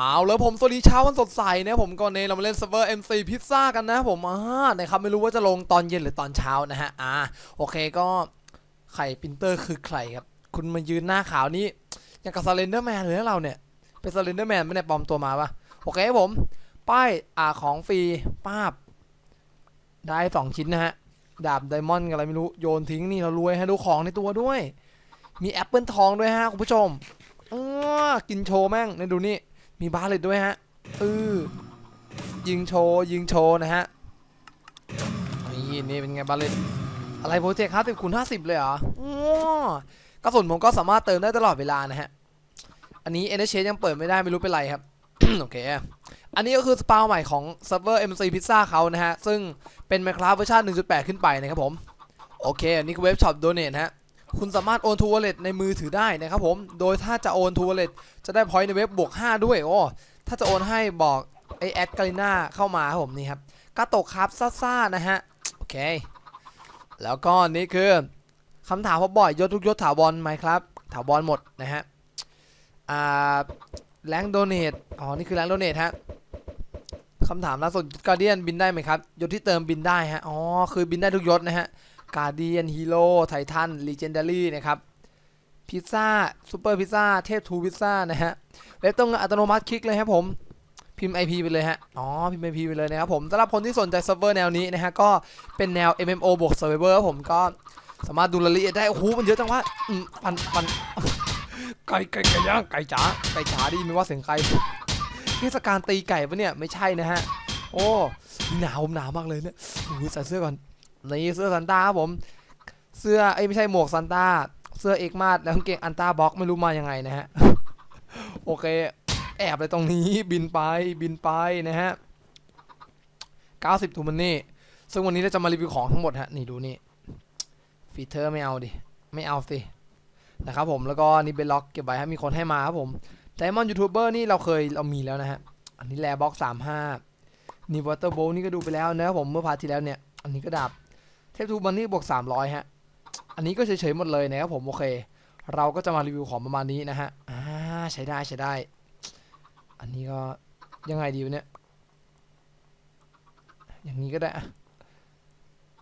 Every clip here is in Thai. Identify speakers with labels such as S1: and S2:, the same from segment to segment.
S1: เอาแล้วผมสวัสดีเช้าวันสดใสนะผมก่อนนี้เรามาเล่นเซิร์ฟเวอร์ MC พิซซ่ากันนะผมอ่านะครับไม่รู้ว่าจะลงตอนเย็นหรือตอนเช้านะฮะอ่าโอเคก็ไข่ปรินเตอร์คือใครครับ คุณมายืนหน้าขาวนี้อย่างกับซาเลนเดอร์แมนเลยนะเราเนี่ย เป็นซาเลนเดอร์แมนไม่ได้ปลอมตัวมาปะโอเคผม ป้ายอ่าของฟรีป้าบ ได้สองชิ้นนะฮะ ดาบไดมอนด์อะไรไม่รู้โยนทิ้งนี่เรารวยฮะดูของในตัวด้วย มีแอปเปิลทองด้วยฮะคุณผู้ชมอ้อกินโชว์แม่งนี่ดูนี่ มีบาเลตด้วยฮะเออยิงโชว์ยิงโชว์นะฮะนี่นี่เป็นไงบาเลตอะไรโปรเจกต์ห้าสิบคูณห้าสิบเลยเหรออ้อกระสุนผมก็สามารถเติมได้ตลอดเวลานะฮะ อันนี้ n h ยังเปิดไม่ได้ไม่รู้เป็นไรครับ โอเค อันนี้ก็คือสปาวใหม่ของเซิร์ฟเวอร์ MC Pizza เขานะฮะ ซึ่งเป็น Minecraft เวอร์ชัน1.8 ขึ้นไปนะครับผม โอเค อันนี้คือเว็บช็อปโดเนทฮะ คุณสามารถโอนทูวอลเล็ตในมือถือได้นะครับผม โดยถ้าจะโอนทูวอลเล็ตจะได้พอยต์ในเว็บบวก 5 ด้วยโอ้ถ้าจะโอนให้บอกไอแอดกาลิน่าเข้ามาครับผมนี่ครับกาโตะครับซ่าๆนะฮะ โอเค แล้วก็นี่คือคำถามพบบ่อยยศทุกยศถาวรไหมครับถาวรหมดนะฮะอ่าแรงโดเนทอ๋อ นี่คือแรงโดเนทฮะคำถามล่าสุดการเดียนบินได้ไหมครับ ยศที่เติมบินได้ฮะ อ๋อ คือบินได้ทุกยศนะฮะ กาเดียนฮีโร่ไททันลีเจนดารี่นะครับพิซซ่าซูเปอร์พิซซ่าเทพทูพิซซ่านะฮะเว็บต้องอัตโนมัติคลิกเลยครับผมพิมพ์ IP ไปเลยฮะ อ๋อ พิมพ์ IP ไปเลยนะครับผมสำหรับคนที่สนใจเซิร์ฟเวอร์แนวนี้นะฮะ ก็เป็นแนว MMO บวก Survivor ครับผมก็สามารถดูรายละเอียดได้ โอ้โห มันเยอะจังวะอืมปันปันไก่ไก่ไก่ย่างไก่จ๋าไก่จ๋าดีไหมว่าเสียงไก่เทศกาลตีไก่ปะเนี่ย ไม่ใช่นะฮะ โอ้หนาวผมหนาวมากเลยเนี่ยโอ้โหใส่เสื้อก่อน นี่เสื้อซันต้าครับผม เสื้อไอ้ไม่ใช่หมวกซันต้า เสื้อเอกมาดแล้วกางเกงอันต้าบ็อกไม่รู้มายังไงนะฮะ โอเค แอบเลยตรงนี้บินไปบินไปนะฮะ 90ทูมันนี่ ซึ่งวันนี้เราจะมารีวิวของทั้งหมดฮะ นี่ดูนี่ ฟีเตอร์ไม่เอาดิ ไม่เอาสิ นะครับผม แล้วก็นี่เป็นล็อกเก็บไว้ให้มีคนให้มาครับผมไดมอนด์ยูทูบเบอร์นี่เราเคยเรามีแล้วนะฮะ อันนี้แลบ็อกสามห้านี่วอเตอร์โบนี่ก็ดูไปแล้วนะครับผมเมื่อพาร์ทที่แล้วเนี่ย อันนี้ก็ดาบ ทพทูมันนี่บวก 300 ฮะ อันนี้ก็เฉยๆหมดเลยนะครับผมโอเค เราก็จะมารีวิวของประมาณนี้นะฮะ อ่าใช้ได้ใช้ได้ อันนี้ก็ยังไงดีวะเนี่ย อย่างนี้ก็ได้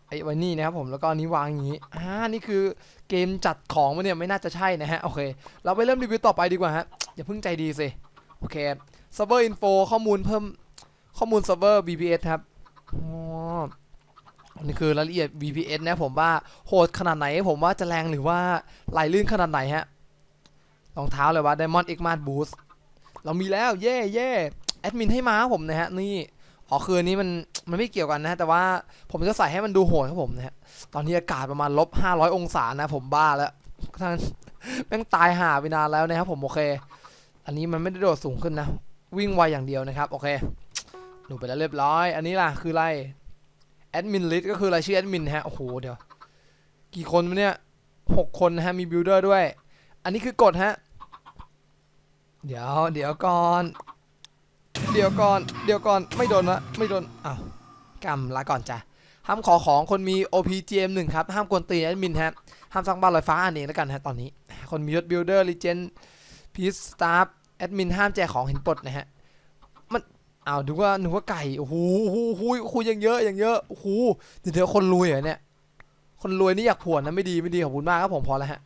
S1: ไอ้ไว้นี่นะครับผมแล้วก็อันนี้วางอย่างนี้ อ่า นี่คือเกมจัดของมาเนี่ยไม่น่าจะใช่นะฮะ โอเค เราไปเริ่มรีวิวต่อไปดีกว่าฮะ อย่าเพิ่งใจดีสิ โอเคเซิร์ฟเวอร์อินโฟข้อมูลเพิ่มข้อมูลเซิร์ฟเวอร์ BPS ครับ อ๋อ นี่คือรายละเอียด VPS นะผมว่าโหดขนาดไหน ผมว่าจะแรงหรือว่าไหลลื่นขนาดไหนฮะรองเท้าเลยว่า Diamond X Mart Boost เรามีแล้วเย่เย่แอดมินให้มาครับผมนะฮะนี่อ๋อคืนนี้มันมันไม่เกี่ยวกันนะแต่ว่าผมจะใส่ให้มันดูโหดครับผมนะฮะตอนนี้อากาศประมาณลบ500องศานะผมบ้าแล้วท่านแม่งตายห่าไปนานแล้วนะครับผมโอเค อันนี้มันไม่ได้โดดสูงขึ้นนะ วิ่งไวอย่างเดียวนะครับ โอเคหนูไปแล้วเรียบร้อย อันนี้ล่ะคืออะไร แอดมินลิสก็คือรายชื่อแอดมินฮะ โอ้โห เดี๋ยว กี่คนวะเนี่ยหกคนนะฮะ มีบิลดเออร์ด้วย อันนี้คือกฎฮะ เดี๋ยว เดี๋ยวก่อน เดี๋ยวก่อน เดี๋ยวก่อน ไม่โดนวะไม่โดน อ้าวกำลาก่อนจ้ะ ห้ามขอของคนมี OPGM 1ครับ ห้ามกวนตีแอดมินฮะ ห้ามสร้างบ้านลอยฟ้าอันเองแล้วกันฮะตอนนี้ คนมียศบิลดเออร์ลีเจนพีซสตาฟแอดมินห้ามแจกของเห็นปลดนะฮะ อ้าวดูว่าหนูว่าไก่โอ้โหโอ้โหโอ้โหโอ้โหยังเยอะยังเยอะโอ้โหเดี๋ยวเดี๋ยวคนรวยเหรอเนี่ย คนรวยนี่อยากผวนนะไม่ดีไม่ดีขอบคุณมากครับผมพอแล้วฮะ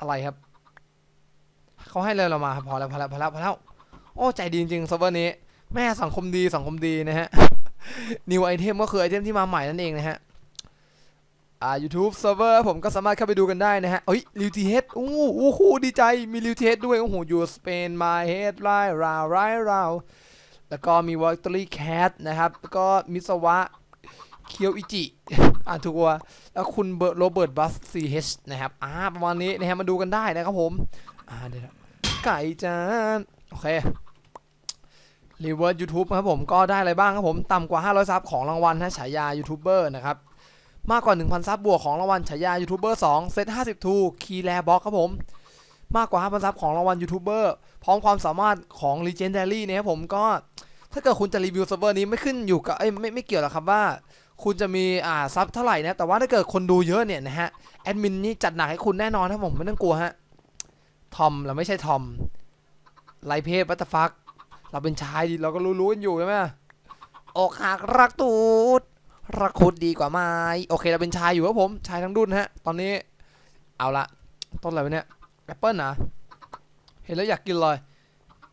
S1: อะไรครับเขาให้เลยเรามาพอแล้วพอแล้วพอแล้วพอแล้วโอ้ใจดีจริงๆเซิร์ฟเวอร์นี้ แม่สังคมดีสังคมดีนะฮะนิวไอเทมก็คือไอเทมที่มาใหม่นั่นเองนะฮะอ่า YouTube Server ผมก็สามารถเข้าไปดูกันได้นะฮะเอ้ยลิวทีเฮดอู้อู้หูดีใจมีลิวทีเฮดด้วย โอ้โหอยู่สเปนมาเฮดไลราวไรราว แล้วก็มีวอลตอรี่แคทนะครับ แล้วก็มิสวะเคียวอิจิ อ่านถูกว่าแล้วคุณเบิร์ตโรเบิร์ตบัสซีเฮชนะครับ อ่า ประมาณนี้นะฮะมาดูกันได้นะครับผม อ่า เดี๋ยวไก่จานโอเครีเวิร์สยูทูบครับผมก็ได้อะไรบ้างครับผม ต่ำกว่า 500 ซับของรางวัลนะฉายายูทูบเบอร์นะครับ มากกว่า 1,000 ซับบวกของรางวัลฉายายูทูบเบอร์2เซต50ทูคีแลบ็อกครับผม มากกว่า5,000ซับของรางวัลยูทูบเบอร์พร้อมความสามารถของ Legendary นะครับผมก็ถ้าเกิดคุณจะรีวิวเซิร์ฟเวอร์นี้ไม่ขึ้นอยู่กับเอ้ยไม่ไม่เกี่ยวหรอกครับว่า คุณจะมีอ่าซับเท่าไหร่นะแต่ว่าถ้าเกิดคนดูเยอะเนี่ยนะฮะแอดมินนี่จัดหนักให้คุณแน่นอนครับผมไม่ต้องกลัวฮะทอมเราไม่ใช่ทอมไลเพศวัตฟักเราเป็นชายดิเราก็รู้ๆกันอยู่ใช่ไหมอกหักรักตูดรักคุดดีกว่าไหมโอเคเราเป็นชายอยู่ครับผมชายทั้งดุนฮะ ตอนนี้เอาละต้นอะไรวะเนี่ย แอปเปิลนะเห็นแล้วอยากกินเลย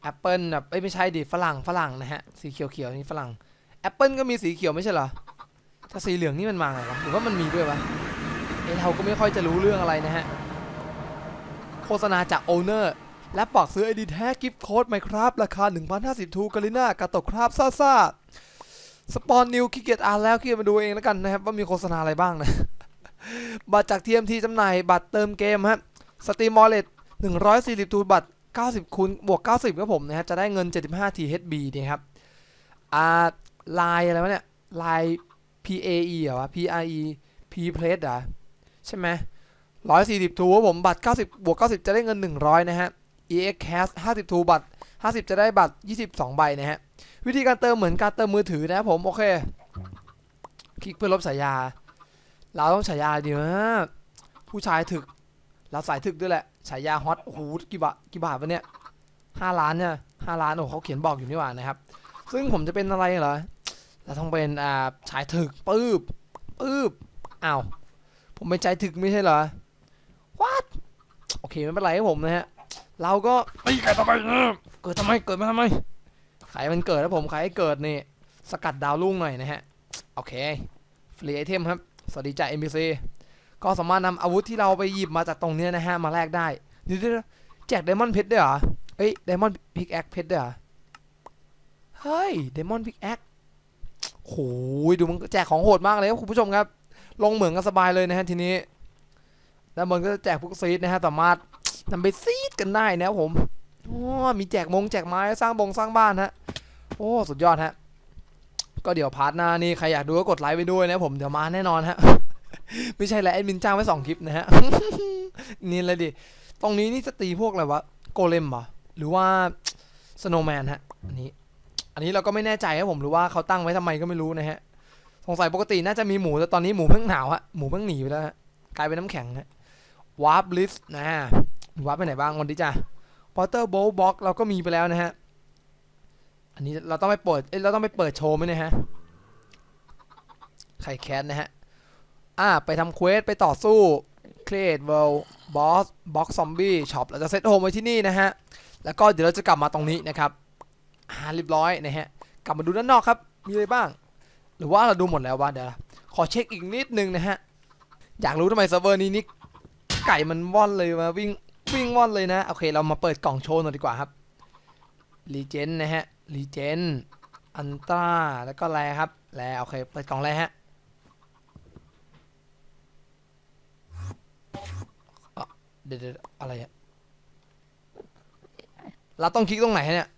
S1: แอปเปิลแบบเอ้ไม่ใช่ดิฝรั่งฝรั่งนะฮะสีเขียวๆนี่ฝรั่งแอปเปิลก็มีสีเขียวไม่ใช่เหรอถ้าสีเหลืองนี่มันมาไงวะหรือว่ามันมีด้วยวะเอ้เราก็ไม่ค่อยจะรู้เรื่องอะไรนะฮะโฆษณาจากโอเนอร์และปอกซื้อไอดีแท้กิฟต์โค้ดไหมครับ ราคา 1,050ทูกาลิน่ากาตกครับซ่าซ่าสปอนนิวขี้เกียจอ่านแล้วขี้เกียจมาดูเองแล้วกันนะครับว่ามีโฆษณาอะไรบ้างนะ บัตรจาก TMT จำหน่ายบัตรเติมเกมฮะ สตรีมอลเลต140ทูบัตร90 คูณบวก 90ครับผมนะฮะจะได้เงิน 75 THB เนี่ยครับอ่าลายอะไรวะเนี่ยลาย PAE เหรอวะ PRE P Plate เหรอใช่ไหม140 ทูครับผมบัตร 90 บวก 90 จะได้เงิน 100 นะฮะ EX Cash 50 ทูบัตร 50 จะได้บัตร 22 ใบนะฮะ วิธีการเติมเหมือนการเติมมือถือนะครับผม โอเค คลิกเพื่อลบฉายา เราต้องฉายาดีมาผู้ชายถึก เราสายถึกด้วยแหละฉายาฮอตโอ้โหกี่บาทกี่บาทวะเนี่ยห้าล้านเนี่ยห้าล้านโอ้เขาเขียนบอกอยู่นี่หว่านะครับ ซึ่งผมจะเป็นอะไรเหรอเราต้องเป็นอ่าชายถึกปื๊บปื๊บอ้าวผมเป็นชายถึกไม่ใช่เหรอ what โอเคไม่เป็นไรครับผมนะฮะเราก็ไอ้ยเกิดทำไมเนี่ยเกิดทำไมเกิดมาทำไมใครมันเกิดแล้วผมใครให้เกิดนี่สกัดดาวรุ่งหน่อยนะฮะโอเคฟรีไอเทมครับสวัสดีจาก NPC ก็สามารถนำอาวุธที่เราไปหยิบมาจากตรงนี้นะฮะมาแลกได้เดี๋ยวแจกไดมอนด์เพชรด้วยเหรอเอ้ยไดมอนด์พิกแอคเพชรด้วยเหรอเฮ้ยไดมอนด์พิกแอคโหยดูมันแจกของโหดมากเลยครับคุณผู้ชมครับ ลงเหมืองกันสบายเลยนะฮะทีนี้แล้วมันก็จะแจกพวกซีดนะฮะสามารถนำไปซีดกันได้นะครับผมโอ้มีแจกมงแจกไม้สร้างบงสร้างบ้านฮะโอ้สุดยอดฮะก็เดี๋ยวพาร์ทหน้านี่ใครอยากดูก็กดไลค์ไปด้วยนะผมเดี๋ยวมาแน่นอนฮะ ไม่ใช่แหล้วแอดมินจ้างไว้สองคลิปนะฮะ นี่เลยดิ ตรงนี้นี่จะตีพวกอะไรวะ โกเลมเหรอ หรือว่าสโนว์แมนฮะ อันนี้ อันนี้เราก็ไม่แน่ใจครับผมหรือว่าเขาตั้งไว้ทำไมก็ไม่รู้นะฮะ สงสัยปกติน่าจะมีหมูแต่ตอนนี้หมูเพิ่งหนาวฮะ หมูเพิ่งหนีไปแล้วฮะกลายเป็นน้ำแข็งฮะวาร์ปลิสนะวาร์ปไปไหนบ้างวันนี้จ้ะพอเตอร์โบว์บ็อกเราก็มีไปแล้วนะฮะ อันนี้เราต้องไปเปิด เอ้เราต้องไปเปิดโชว์ไหมนะฮะ ไข่แคสนะฮะ อ่าไปทำเควสไปต่อสู้เครดเวลบอสบ็อกซอมบี้ช็อปเราจะเซตโฮมไว้ที่นี่นะฮะ แล้วก็เดี๋ยวเราจะกลับมาตรงนี้นะครับอ่าเรียบร้อยนะฮะ กลับมาดูด้านนอกครับ มีอะไรบ้าง หรือว่าเราดูหมดแล้ววะเดี๋ยวขอเช็คอีกนิดนึงนะฮะ อยากรู้ทำไมเซิร์ฟเวอร์นี้นี่ไก่มันว่อนเลยมาวิ่งวิ่งว่อนเลยนะ โอเค เรามาเปิดกล่องโชว์หน่อยดีกว่าครับรีเจนนะฮะรีเจนอันตราแล้วก็แรครับแรโอเค เปิดกล่องแรฮะอะ เดี๋ยวเดี๋ยวอะไรอะเราต้องคลิกตรงไหนฮะเนี่ย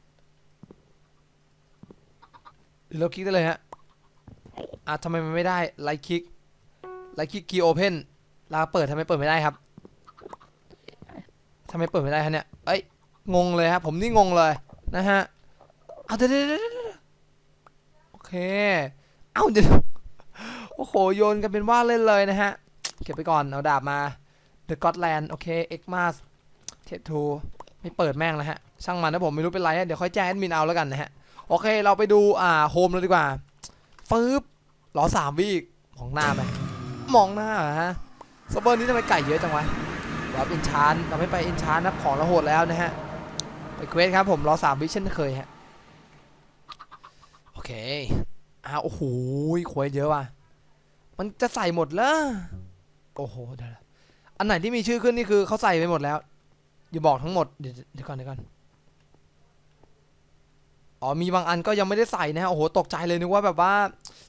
S1: หรือเราคลิกได้เลยฮะอะทำไมมันไม่ได้ไลค์คลิกไลค์คลิกคีย์โอเพนเราเปิดทำไมเปิดไม่ได้ครับทำไมเปิดไม่ได้ฮะเนี่ยเอ้ยงงเลยครับผมนี่งงเลยนะฮะเอาเดี๋ยวเดี๋ยวเดี๋ยวเดี๋ยวโอเคเอาเดี๋ยวโอ้โหโยนกันเป็นว่าเล่นเลยนะฮะเก็บไปก่อนเอาดาบมา The Godland โอเค X m a s เทปทูไม่เปิดแม่งแล้วฮะ ช่างมันนะผมไม่รู้เป็นไรฮะ เดี๋ยวค่อยแจ้งแอดมินเอาแล้วกันนะฮะ โอเคเราไปดูอ่าโฮมเลยดีกว่าฟืบรอสามวิมองหน้าไหมมองหน้าฮะซเวอร์นี้ทำไมไก่เยอะจังวะรับอินชานเราไม่ไปอินชานนะของเราโหดแล้วนะฮะไปเควสครับผมรอสามวิเช่นเคยฮะโอเคอ้าวโอ้โหเควสเยอะว่ะมันจะใส่หมดแล้วโอ้โหเดี๋ยว อันไหนที่มีชื่อขึ้นนี่คือเขาใส่ไปหมดแล้ว อย่าบอกทั้งหมด เดี๋ยวเดี๋ยวก่อนเดี๋ยวก่อนอ๋อมีบางอันก็ยังไม่ได้ใส่นะฮะโอ้โหตกใจเลยนึกว่าแบบว่า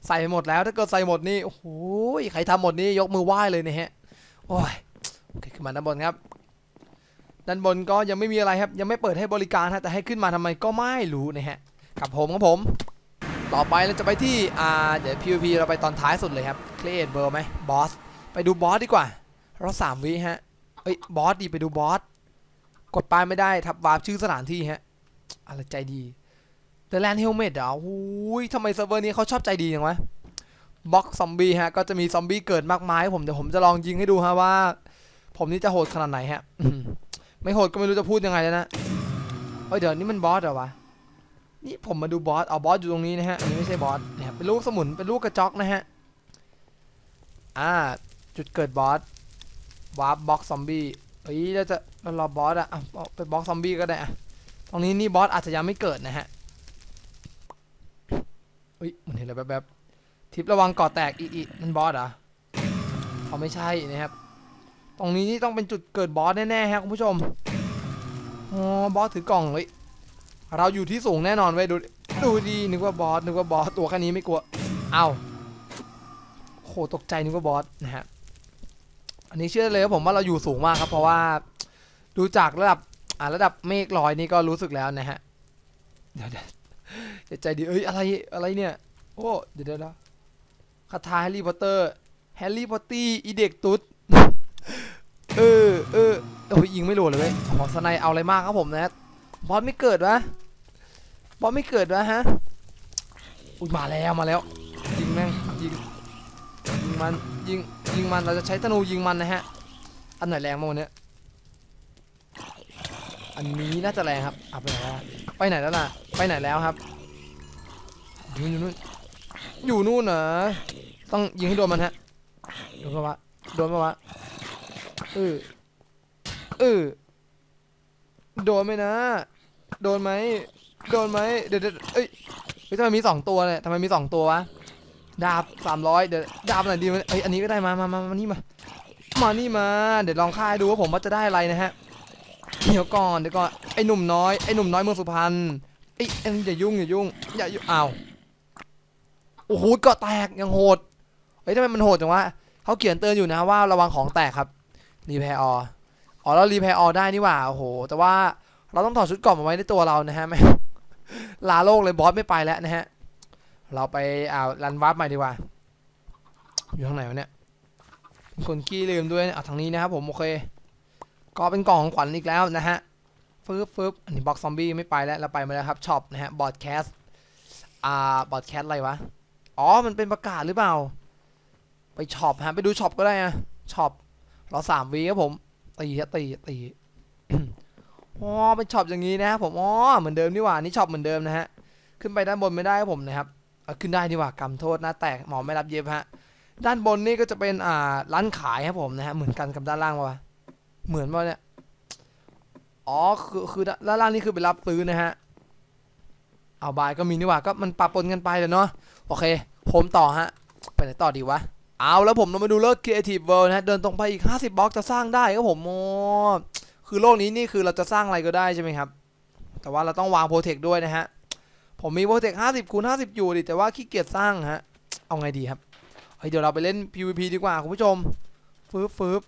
S1: ใส่ไปหมดแล้วถ้าเกิดใส่หมดนี่โอ้โหใครทำหมดนี่ยกมือไหว้เลยนะฮะโอ้ยโอเคขึ้นมาด้านบนครับ ด้านบนก็ยังไม่มีอะไรครับ ยังไม่เปิดให้บริการฮะแต่ให้ขึ้นมาทำไมก็ไม่รู้นะฮะกับผมครับผม ต่อไปเราจะไปที่อ่าเดี๋ยว PVP เราไปตอนท้ายสุดเลยครับเครียดเบอร์ไหมบอสไปดูบอสดีกว่า เราสามวิฮะ เอ้ยบอสดีไปดูบอส กดไปไม่ได้ทับวาร์ปชื่อสถานที่ฮะ อะไรใจดี The Land Helmet เหรอหูยทำไมเซิร์ฟเวอร์นี้เขาชอบใจดีจังวะบล็อกซอมบี้ฮะ ก็จะมีซอมบี้เกิดมากมายผมเดี๋ยวผมจะลองยิงให้ดูฮะว่า ผมนี่จะโหดขนาดไหนฮะ ไม่โหดก็ไม่รู้จะพูดยังไงแล้วนะเอ้ยเดี๋ยวนี่มันบอสเหรอวะ นี่ผมมาดูบอส เอาบอสอยู่ตรงนี้นะฮะ อันนี้ไม่ใช่บอสเนะครับเป็นลูกสมุน เป็นลูกกระจอกนะฮะ อ่า จุดเกิดบอส วาร์ปบ็อกซอมบี้เฮ้ยเราจะเรารอบอสอะอะเอาไปบล็อกซอมบี้ก็ได้อะตรงนี้นี่บอสอาจจะยังไม่เกิดนะฮะเฮ้ยมันเห็นอะไรแบบๆทิประวังก่อแตกอีอีนั่นบอสเหรอเขาไม่ใช่นะครับ ตรงนี้นี่ต้องเป็นจุดเกิดบอสแน่ๆฮะคุณผู้ชมอ๋อบอสถือกล่องเฮ้ยเราอยู่ที่สูงแน่นอนเว้ยดูดูดีนึกว่าบอสนึกว่าบอสตัวแค่นี้ไม่กลัวเอ้าโหตกใจนึกว่าบอสนะฮะ นนี้เชื่อเลยว่าผมว่าเราอยู่สูงมากครับ เพราะว่าดูจากระดับอ่าระดับเมฆลอยนี่ก็รู้สึกแล้วนะฮะเดี๋ยวเดี๋ยวใจดีเอ้ยอะไรอะไรเนี่ย โอ้เดี๋ยวเดี๋ยวเดี๋ยวคาถาแฮร์รี่พอตเตอร์แฮร์รี่พอตตี้อีเด็กตุ๊ดเออเออโอ้ยยิงไม่โดนเลยเว้ยหอสไนเอาอะไรมากครับผมนะบอสไม่เกิดวะบอสไม่เกิดวะฮะอุ้ยมาแล้วมาแล้วยิงแม่งยิงยิงมัน ยิงยิงมันเราจะใช้ธนูยิงมันนะฮะ อันไหนแรงมากวันเนี้ยอันนี้น่าจะแรงครับอะไปไหนแล้วไปไหนแล้วน่ะไปไหนแล้วครับอยู่อยู่นู่นอยู่นู่นเหรอต้องยิงให้โดนมันฮะโดนปะวะโดนปะวะเออเออโดนไหมนะ โดนไหมโดนไหมเดี๋ยวเดี๋ยวเอ้ยเฮ้ยทำไมมีสองตัวเนี่ยทำไมมีสองตัววะ ดาบสามร้อยเดี๋ยวดาบไหนดีวะเอ้ยอันนี้ก็ได้มามามามานี่มามานี่มา เดี๋ยวลองค่ายดูว่าผมว่าจะได้อะไรนะฮะเดี๋ยวก่อนเดี๋ยวก่อนไอ้หนุ่มน้อยไอ้หนุ่มน้อยเมืองสุพรรณไอ้เอ็งอย่ายุ่งอย่ายุ่งอย่ายุ่งอ้าวโอ้โหกาะแตกยังโหดเฮ้ยทำไมมันโหดจังวะเขาเขียนเตือนอยู่นะว่าระวังของแตกครับรีแพร์ออ๋อเรารีแพร์อได้นี่หว่าโอ้โห แต่ว่าเราต้องถอดชุดเกราะมาไว้ในตัวเรานะฮะไม่ลาโลกเลยบอสไม่ไปแล้วนะฮะ เราไปอ่ารันวาร์ปใหม่ดีกว่า อยู่ทางไหนวะเนี่ยเป็นคนขี้ลืมด้วยอะทางนี้นะครับผมโอเค ก็เป็นกล่องของขวัญอีกแล้วนะฮะฟึบฟึบอันนี้บ็อกซอมบี้ไม่ไปแล้วเราไปมาแล้วครับช็อปนะฮะบอดแคสอ่าบอดแคสอะไรวะอ๋อมันเป็นประกาศหรือเปล่า ไปช็อปฮะไปดูช็อปก็ได้นะช็อปเราสามวีครับผมตีฮะตีตีอ๋อเป็นช็อปอย่างนี้นะครับผมอ๋อเหมือนเดิมนี่หว่านี่ช็อปเหมือนเดิมนะฮะขึ้นไปด้านบนไม่ได้ครับผมนะครับ เอาขึ้นได้ดีกว่ากำโทษหน้าแตกหมอไม่รับเย็บฮะด้านบนนี่ก็จะเป็นอ่าร้านขายครับผมนะฮะเหมือนกันกับด้านล่างวะเหมือนว่าเนี่ยอ๋อคือคือด้านล่างนี่คือไปรับซื้อนะฮะเอาบายก็มีนี่หว่าก็มันปะปนกันไปเลยเนาะโอเค ผมต่อฮะไปไหนต่อดีวะเอาแล้วผมเรามาดูเลิก Creative World นะเดินตรงไปอีก 50บล็อกจะสร้างได้ครับผมโอ้คือโลกนี้นี่คือเราจะสร้างอะไรก็ได้ใช่ไหมครับ แต่ว่าเราต้องวางโปรเทคด้วยนะฮะ ผมมีโปรเทค50คูณ50อยู่ดิแต่ว่าขี้เกียจสร้างฮะ เอาไงดีครับเฮ้ยเดี๋ยวเราไปเล่น PVP ดีกว่าคุณผู้ชมฟืบฟืบ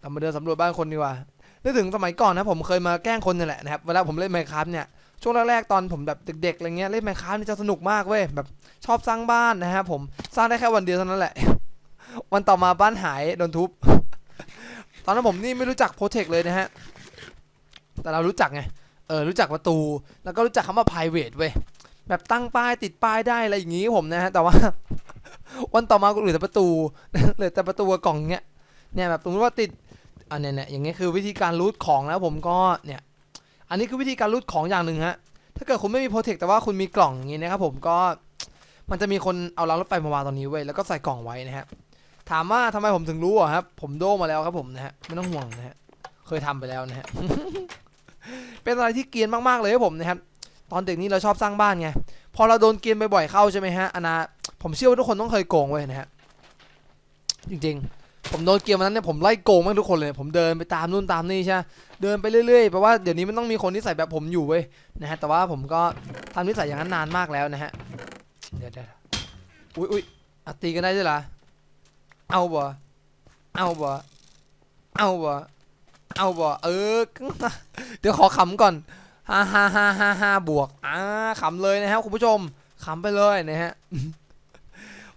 S1: เรามาเดินสำรวจบ้านคนดีกว่านึกถึงสมัยก่อนนะผมเคยมาแกล้งคนนี่แหละนะครับเวลาผมเล่น Minecraft เนี่ยช่วงแรกๆตอนผมแบบเด็กๆอะไรเงี้ยเล่น Minecraft นี่จะสนุกมากเว้ยแบบชอบสร้างบ้านนะฮะผมสร้างได้แค่วันเดียวเท่านั้นแหละ วันต่อมาบ้านหายโดนทุบตอนนั้นผมนี่ไม่รู้จักโปรเทคเลยนะฮะแต่เรารู้จักไง เออรู้จักประตู แล้วก็รู้จักคำว่า private เว้ยแบบตั้งป้ายติดป้ายได้อะไรอย่างงี้ผมนะฮะแต่ว่า วันต่อมาก็เหลือแต่ประตูเหลือแต่ประตูกับกล่องเงี้ยเนี่ยแบบสมมติว่าติดอันเนี้ยเนี่ยอย่างเงี้ยคือวิธีการรูทของแล้วผมก็เนี่ย อันนี้คือวิธีการรูทของอย่างหนึ่งฮะถ้าเกิดคุณไม่มีโปรเทคแต่ว่าคุณมีกล่องอย่างงี้นะครับผมก็มันจะมีคนเอารางรถไฟมาวางตรงนี้เว้ยแล้วก็ใส่กล่องไว้นะฮะถามว่าทำไมผมถึงรู้อะครับผมโดมาแล้วครับผมนะฮะไม่ต้องห่วงนะฮะเคยทำไปแล้วนะฮะ เป็นอะไรที่เกรียนมากๆเลยครับผมนะครับตอนเด็กนี้เราชอบสร้างบ้านไงพอเราโดนเกรียนบ่อยๆเข้าใช่ไหมฮะอนาผมเชื่อว่าทุกคนต้องเคยโกงไว้นะฮะจริงๆ ผมโดนเกรียนวันนั้นเนี่ยผมไล่โกงมากทุกคนเลย ผมเดินไปตามนู่นตามนี่ใช่เดินไปเรื่อยๆเพราะว่าเดี๋ยวนี้มันต้องมีคนที่ใส่แบบผมอยู่เว้ยนะฮะแต่ว่าผมก็ทำนิสัยอย่างนั้นนานมากแล้วนะฮะเดี๋ยวเดี๋ยวอุ้ยอุ้ยอะตีกันได้ด้วยเหรอเอาบ่เอาบ่เอาบ่ เอาบ่เออ เดี๋ยวขอขำก่อนฮ่าฮ่าฮ่าฮ่าฮ่าบวกอ่าขำเลยนะครับคุณผู้ชมขำไปเลยนะฮะ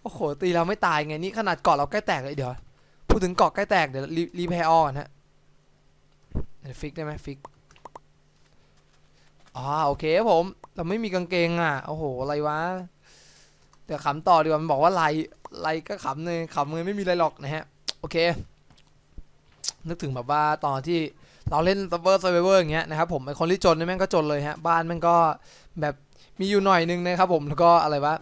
S1: โอ้โหตีเราไม่ตายไงนี่ขนาดเกาะเราใกล้แตกเลยเดี๋ยวพูดถึงเกาะใกล้แตกเดี๋ยวรีรีแพร์ออนฮะฟิกได้ไหมฟิกอ๋อโอเคผม เราไม่มีกางเกงอะโอ้โหอะไรวะเดี๋ยวขำต่อดีกว่ามันบอกว่าไลไลก็ขำเลยขำเลยไม่มีอะไรหรอกนะฮะโอเค นึกถึงแบบว่าตอนที่เราเล่นซับเวอร์ไซเวอร์อย่างเงี้ยนะครับผมไอคนที่จนนี่แม่งก็จนเลยฮะบ้านแม่งก็แบบมีอยู่หน่อยหนึงนะครับผมแล้วก็อะไรวะ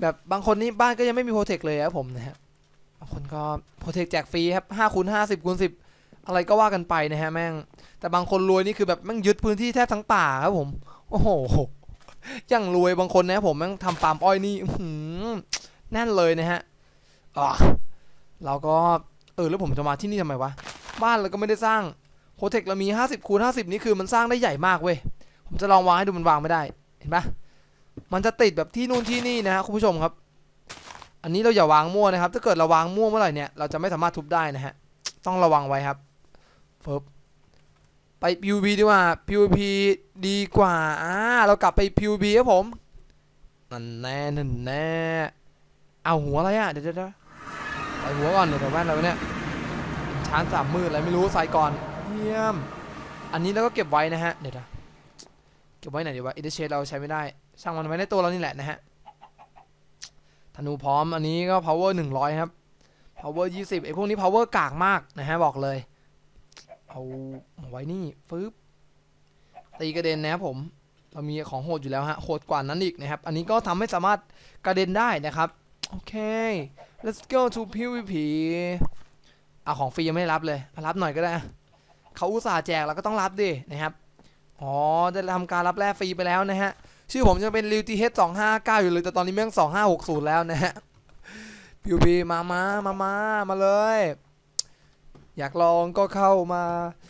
S1: แบบบางคนนี่บ้านก็ยังไม่มีโปรเทคเลยครับผมนะฮะบางคนก็โปรเทคแจกฟรีครับห้าคูณห้าสิบคูณสิบอะไรก็ว่ากันไปนะฮะแม่ง แต่บางคนรวยนี่คือแบบแม่งยึดพื้นที่แทบทั้งป่าครับผม โอ้โหยังรวยบางคนนะผมแม่งทำฟาร์มอ้อยนี่หืแน่นเลยนะฮะอะเราก็เออแล้วผมจะมาที่นี่ทำไมวะ บ้านเราก็ไม่ได้สร้างโปรเทคเรามี 50คูณ50 นี่คือมันสร้างได้ใหญ่มากเว้ย ผมจะลองวางให้ดูมันวางไม่ได้ เห็นปะมันจะติดแบบที่นู่นที่นี่นะฮะคุณผู้ชมครับ อันนี้เราอย่าวางมั่วนะครับ ถ้าเกิดเราวางมั่วเมื่อไหร่เนี่ย เราจะไม่สามารถทุบได้นะฮะ ต้องระวังไว้ครับเฟิบไป PVP ดีกว่า PVP ดีกว่า อ่า เรากลับไป PVP ครับผม นั่นแน่นั่นแน่ เอาหัวอะไรอะ เดี๋ยวเดี๋ยวเดี๋ยวหัวก่อนเดี๋ยวเดี๋ยวแว่นอะไรวะเนี่ย ชานสามมืดอะไรไม่รู้ใส่ก่อนเยี่ยม อันนี้เราก็เก็บไว้นะฮะ เดี๋ยวนะเก็บไว้ไหนดีวะอินเตอร์เชตเราใช้ไม่ได้ ช่างมันไว้ในตัวเรานี่แหละนะฮะธนูพร้อมอันนี้ก็ power 100 ครับ power 20ไอ้พวกนี้ power กากมากนะฮะ บอกเลย เอาไว้นี่ฟึบตีกระเด็นนะครับผม เรามีของโหดอยู่แล้วฮะ โหดกว่านั้นอีกนะครับ อันนี้ก็ทำให้สามารถกระเด็นได้นะครับ โอเค let's go to PVP เอาของฟรียังไม่ได้รับเลยรับหน่อยก็ได้เขาอุตส่าห์แจกเราก็ต้องรับดินะครับอ๋อได้ทำการรับแร่ฟรีไปแล้วนะฮะชื่อผมจะเป็น r i u t h 259องห้าเก้าอยู่เลยแต่ตอนนี้แม่ง2560แล้วนะฮะ PVP มามามามามาเลย อยากลองก็เข้ามา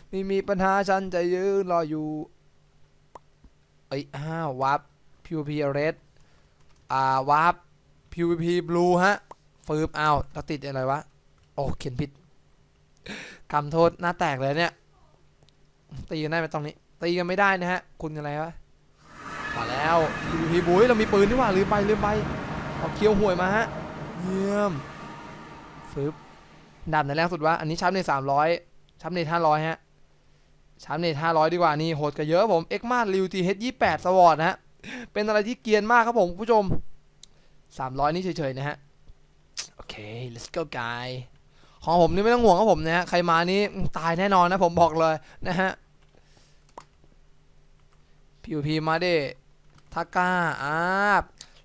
S1: ไม่มีปัญหาฉันจะยืนรออยู่เอ้ยอ้าวับ PVP red อ่าวับ PVP blue ฮะฟืบอ้าเราติดอะไรวะ โอ้ เขียนผิด คำโทษหน้าแตกเลยเนี่ย ตีกันได้ไหมตรงนี้ ตีกันไม่ได้นะฮะ คุณอะไรวะ มาแล้ว PVP บุ้ยเรามีปืนนี่หว่าลืมไปลืมไปเอาเคี้ยวห่วยมาฮะ เยี่ยมฟึบดาบไหนแรงสุดวะ อันนี้ชาร์ปเนตสามร้อยชาร์ปเนตห้าร้อยฮะชาร์ปเนตห้าร้อยดีกว่านี่โหดกันเยอะผม เอ็กมาริวทีเฮดยี่แปดสวอตนะฮะ เป็นอะไรที่เกรียนมากครับผมคุณผู้ชมสามร้อยนี่เฉยๆนะฮะ โอเค let's go guy ของผมนี่ไม่ต้องห่วงครับผมนะฮะใครมานี่ตายแน่นอนนะผมบอกเลยนะฮะ PVP มาเดทาก้าอ่า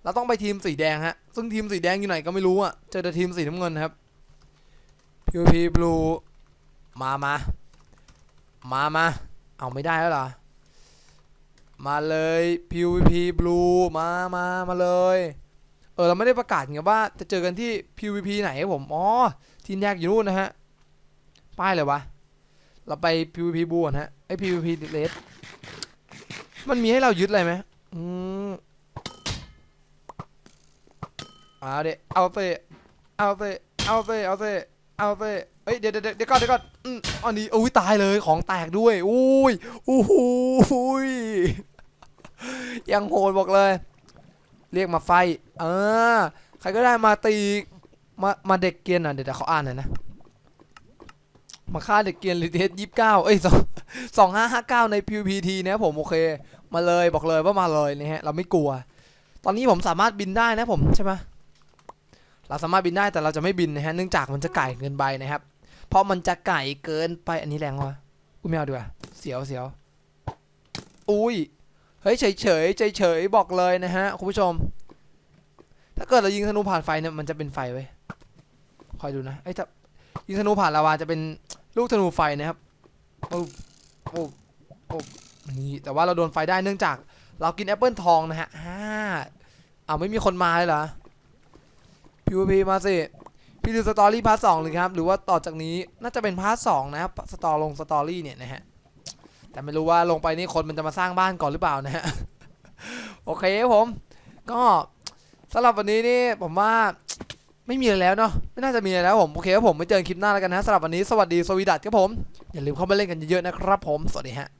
S1: เราต้องไปทีมสีแดงฮะ ซึ่งทีมสีแดงอยู่ไหนก็ไม่รู้อะ เจอแต่ทีมสีน้ำเงินครับ PVP Blue มามา มามา เอาไม่ได้แล้วเหรอมาเลย PVP Blue มามามาเลย เออ เราไม่ได้ประกาศไงว่าจะเจอกันที่ PVP ไหนครับผม อ๋อ ทีมแยกอยู่นู่นนะฮะ ป้ายเลยวะ เราไป PVP Blue ก่อนฮะ ไอย PVP Red มันมีให้เรายึดอะไรไหมอืมเอาเดเอาเตเอาเตเอาเตเอาเตเอาเตเอ้ยเดี๋ยวเดี๋ยวเดี๋ยวก่อนเดี๋ยวก่อนอืมอันนี้อุ้ยตายเลยของแตกด้วยอุ้ยอู้หูอุ้ยยังโหดบอกเลย เรียกมาไฟ เออ ใครก็ได้มาตี มามาเด็กเกรียนอะเดี๋ยวเดี๋ยวเขาอ่านหน่อยนะมาฆ่าเด็กเกียนลิเทสยี่สิบเก้าเอ้ยสองสองห้าห้าเก้าใน PVPT นะผมโอเค มาเลยบอกเลยว่ามาเลยนะฮะเราไม่กลัว ตอนนี้ผมสามารถบินได้นะผมใช่ไหมเราสามารถบินได้แต่เราจะไม่บินนะฮะเนื่องจากมันจะไก่เกินไปนะครับ เพราะมันจะไก่เกินไปอันนี้แรงวะอุ้ยไม่เอาดีกว่าเสียวเสียวอุ้ยเฮ้ยเฉยเฉยเฉยเฉยบอกเลยนะฮะคุณผู้ชม ถ้าเกิดเรายิงธนูผ่านไฟเนี่ยมันจะเป็นไฟเว้ย คอยดูนะไอ้ถ้ายิงธนูผ่านลาวาจะเป็นลูกธนูไฟนะครับโอ้โอ้โอ้นี่แต่ว่าเราโดนไฟได้เนื่องจาก เรากินแอปเปิลทองนะฮะฮ่าอ้าวไม่มีคนมาเลยเหรอ PVP มาสิพี่ดูสตอรี่พาร์ทสองเลยครับ หรือว่าต่อจากนี้น่าจะเป็นพาร์ทสองนะครับสตอลงสตอรี่เนี่ยนะฮะแต่ไม่รู้ว่าลงไปนี่คนมันจะมาสร้างบ้านก่อนหรือเปล่านะฮะโอเคครับผม ก็สำหรับวันนี้นี่ผมว่า ไม่มีอะไรแล้วเนาะไม่น่าจะมีอะไรแล้วผมโอเคครับผมไปเจอกันคลิปหน้าแล้วกันนะสำหรับวันนี้สวัสดีสวีดัตครับผมอย่าลืมเข้ามาเล่นกันเยอะๆนะครับผมสวัสดีฮะ